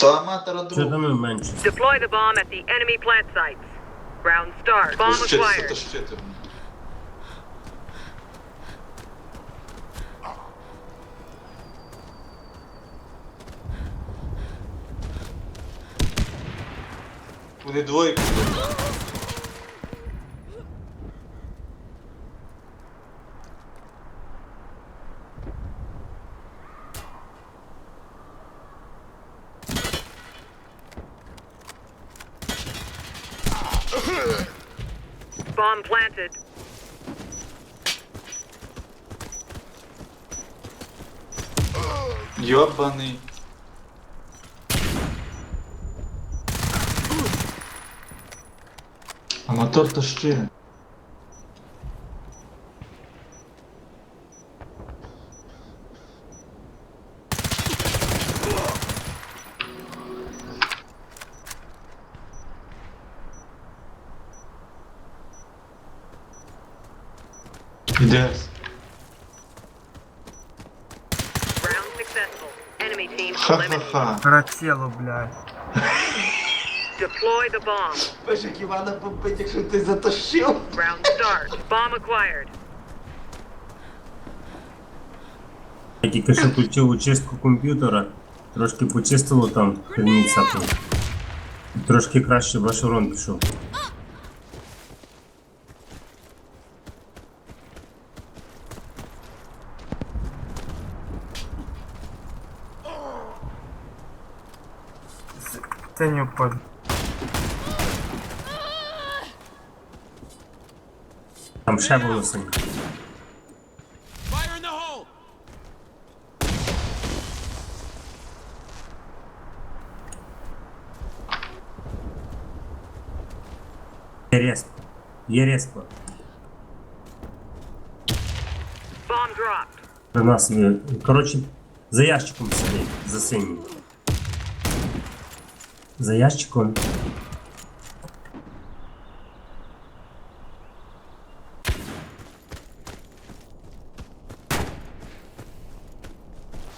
То аматора Що друг. там і менше? Deploy the bomb at the enemy plant sites. Round start. Bomb Щит, acquired. це щити. Вони двоє. Bomb planted. Йобаний. А мотор то ще. Ідес. Round successful. Enemy team eliminated. Ха-ха-ха. Працело, блядь. Deploy the bomb. Боже, як Івана побить, якщо ти затащив. Round start. Bomb acquired. Я тільки що включив чистку комп'ютера, трошки почистило там херніця там. Трошки краще ваш урон пішов. Це не впаде. Там ще було синє. Fire in the hole! Є респо. Є респо. Bomb dropped. При нас є. Коротше, за ящиком сидить, за синім. За ящиком.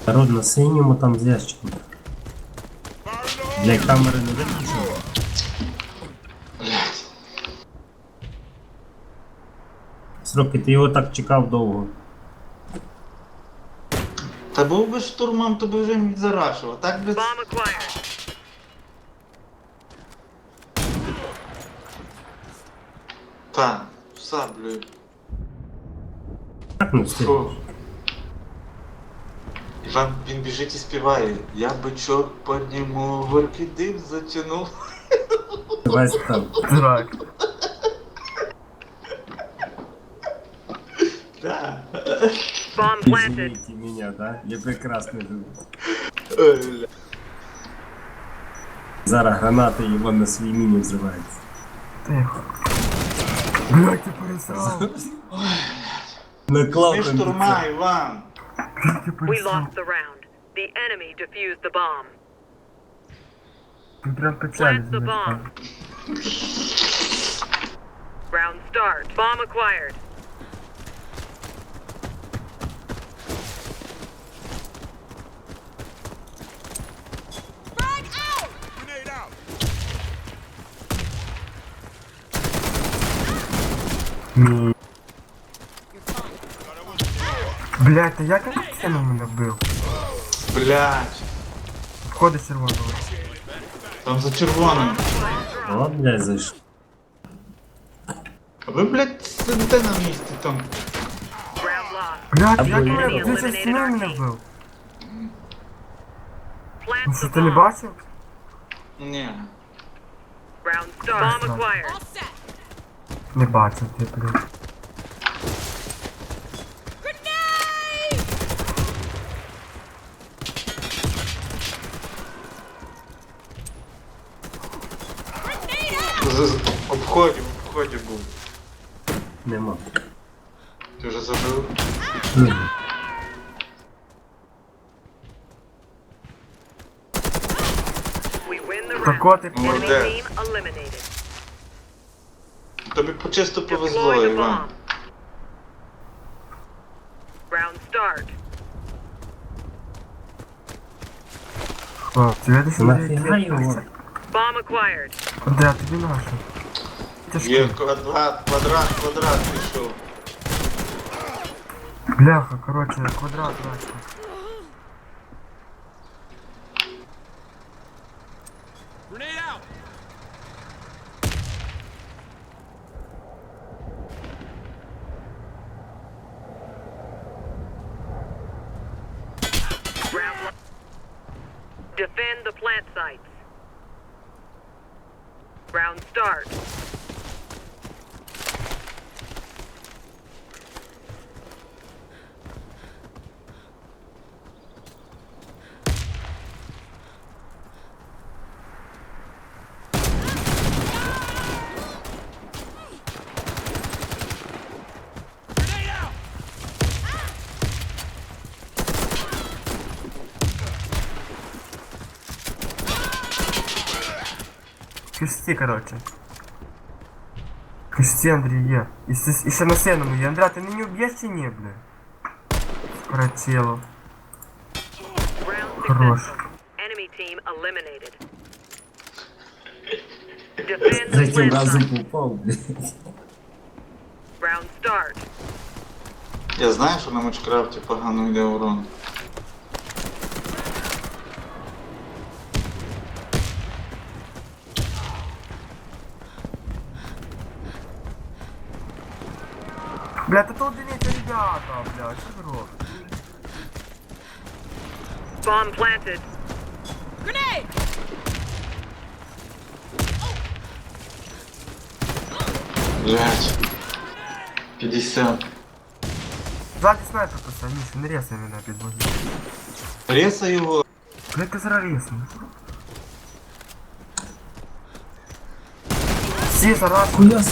Народ на синьому там з ящиком. Для камери не виключено. Блять. Сроки, ти його так чекав довго. Та був би штурмом, то би вже міг зарашував. Так би. Bomb acquired. Та, саблею. Так не встиг. Фу. Іван, він біжить і співає. Я бичок підніму, горький дим затягнув. Весь там. Дурак. Да. Bomb planted. Извините меня, да? Я прекрасно живу. Ой, бля. Зараз гранати і вон на своїй міні взривається. Тихо. Блядь, ти пересрав. На Ми клапан. штурма, Іван. Ти We пересрав. lost the round. The enemy defused the bomb. Ти прям печалі Plant the bomb. Round start. Bomb acquired. Блять, ты я как цену меня был? Блять. Входи червоного. Там за червоним. О, блядь, зайш. А вы, блядь, сидите на месте там. Блять, як мене ти за стіною мене вбив? Ну що, ти не бачив? Ні. Round start. Bomb acquired. Не бачив, ти, блядь. З- Обході, був. Нема. Ти вже забив? Ні. Так от і Enemy Молодець. team eliminated. Тобі почисто повезло, Deploy the Іван. bomb. Round start. О, ти видиш, що Нафіга його? Bomb acquired. Де тобі наше? Тяжко. Є квадрат, квадрат, квадрат пішов. Бляха, короче, квадрат, бачу. Round start. Кишці, короче. Кишці, Андрій, є. І, с- і ще на синому є. Андрій, ти мені уб'єш чи ні, бля? Праціло. Round Хорош. successful. Enemy team eliminated. Defend the Третім plant разом sites. попав, блядь. Round start. Я знаю, що на мочкрафті погано йде урон. Бля, та то одиниця, ребята, бля, що ви робите? Bomb planted. Grenade! Блять. 50. Ззаді снайпер просто, Міша, не ресай мене під боги. Реса його. Бля, ти зараз Всі зараз,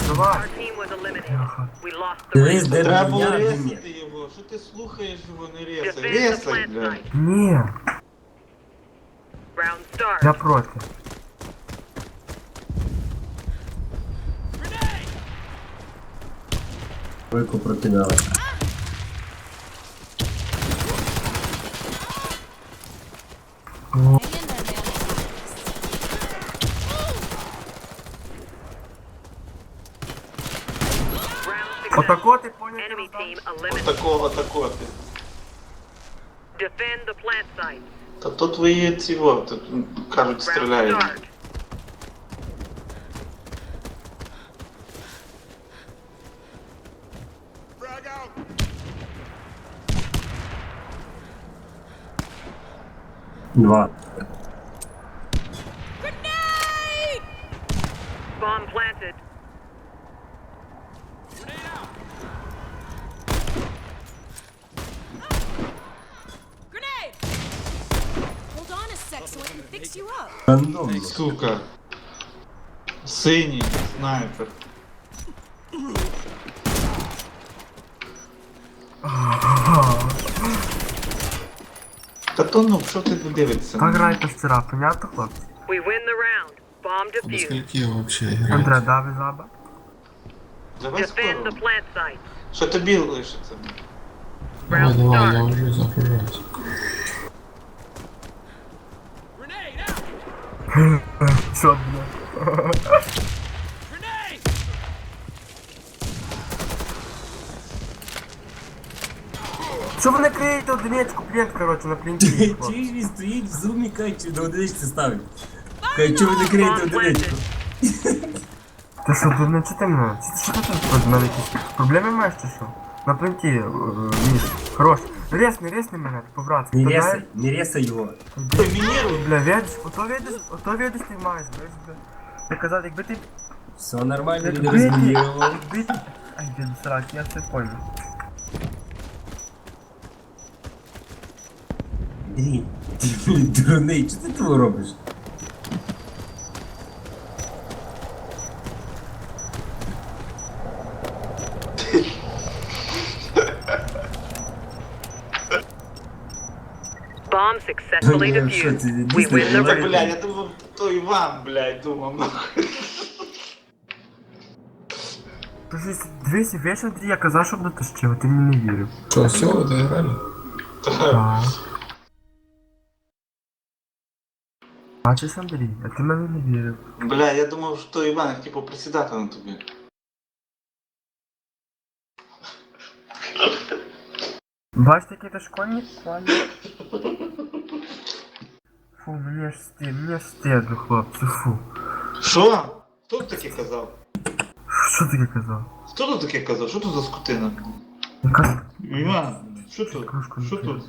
давай. Our team was eliminated. We lost the Дивись, round. де Треба було броня, де ресати ні. його. Що ти слухаєш його, не ресай? Defend the Ресай, plant блядь. site. Ні, Round start. я проти. Grenade! Бойко прокидали. Round Отако ти поняв? Enemy team eliminated. Отакого, отако ти. Defend the plant site. Та то твої ці во, тут кажуть, Round стріляють. start. Frag out! Два. Рандомно. Сука. Синій снайпер. Та то ну, що ти не дивишся? Так грайте вчора, понятно, хлопці? We win the round. Bomb До defused. скільки вообще грати? Андре, дави заба. Давай Defend the скоро. plant site. Що тобі лишиться? Давай, Round давай, я start. вже загружаюсь. out! Що, бля? Grenade! Що ви не криєте одиничку, плент, короче, на плінті, хлопці? Чуєш, він стоїть в зумі, каже, чи на одиничці ставить. Каже, чого ви не криєте Bomb одиничку? planted. Ти що, тут не чути мене? Чи що ти тут в мене якісь проблеми маєш чи що? На плінті, е, Міш, хорош. Ресни, ресни мене, по-братськи. Не Та ресай, дай- не ресай його. Домініруй. Бля, видиш, ото видиш, ото видиш ти маєш, видиш, бля. Я казав, якби ти... Все нормально, він Якби ти... розмінірував. Якби ти... Ай, блін, срак, я це понял. Андрій, ти дурний, що ти того робиш? Bomb successfully Я в шоці, defused. We дійсно, win the я Та, round. блядь, я думав, то Іван, блядь, думав, нахуй. Ти щось 200 вещь, Андрій, я казав, що буде ще, ти мені не вірив. Что, все, доиграли? Так. Бачиш, Андрій, а ти мене не вірив. Бля, я думав, що Іван хотів поприсідати на тобі. Бачите, який ти школьник? Школьник. Фу, мені аж стид, мені аж стидно, хлопці, фу. Що? Хто тут таке казав? Що таке казав? Хто тут таке казав? Що тут за скотина? Яка Іван, що тут? Кружку Що не тут?